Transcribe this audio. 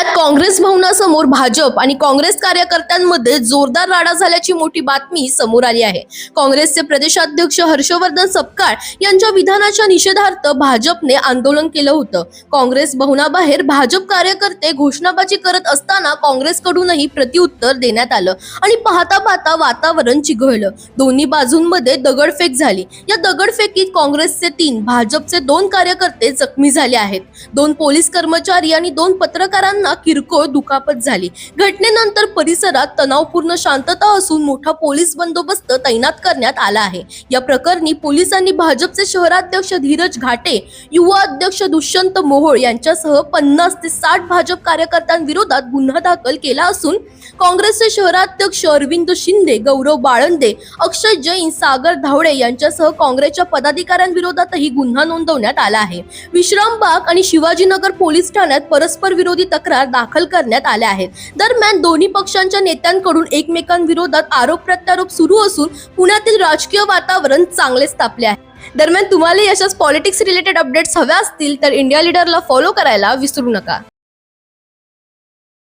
पुण्यात काँग्रेस भवनासमोर भाजप आणि काँग्रेस कार्यकर्त्यांमध्ये जोरदार राडा झाल्याची मोठी बातमी समोर आली आहे. काँग्रेसचे प्रदेशाध्यक्ष हर्षवर्धन सपकाळ यांच्या विधानाच्या निषेधार्थ भाजपने आंदोलन केलं होतं. काँग्रेस भवनाबाहेर भाजप कार्यकर्ते घोषणाबाजी करत असताना काँग्रेसकडूनही प्रत्युत्तर देण्यात आलं आणि पाहता पाहता वातावरण चिघळलं. दोन्ही बाजूंमध्ये दगडफेक झाली. या दगडफेकीत काँग्रेसचे तीन भाजपचे दोन कार्यकर्ते जखमी झाले आहेत. दोन पोलीस कर्मचारी आणि दोन पत्रकारांना किरकोळ दुखापत झाली. घटनेनंतर परिसरात तणावपूर्ण शांतता असून मोठा पोलीस बंदोबस्त तैनात करण्यात आला आहे. या प्रकरणी पोलिसांनी भाजपचे शहराध्यक्ष धीरज घाटे युवा अध्यक्ष दुष्यंत मोहोळ यांच्यासह पन्नास ते साठ भाजप कार्यकर्त्यांविरोधात गुन्हा दाखल केला असून काँग्रेसचे शहराध्यक्ष अरविंद शिंदे गौरव बाळंदे अक्षय जैन सागर धावडे यांच्यासह काँग्रेसच्या पदाधिकाऱ्यांविरोधातही गुन्हा नोंदवण्यात आला आहे. विश्रामबाग आणि शिवाजीनगर पोलीस ठाण्यात परस्पर विरोधी तक्रार दाखल करण्यात आल्या आहेत. दरम्यान दोन्ही पक्षांच्या नेत्यांकडून एकमेकांविरोधात आरोप प्रत्यारोप सुरू असून पुण्यातील राजकीय वातावरण चांगलेच तापले आहे. दरम्यान तुम्हाला अशाच पॉलिटिक्स रिलेटेड अपडेट्स हव्या असतील तर इंडिया लीडरला फॉलो करायला विसरू नका.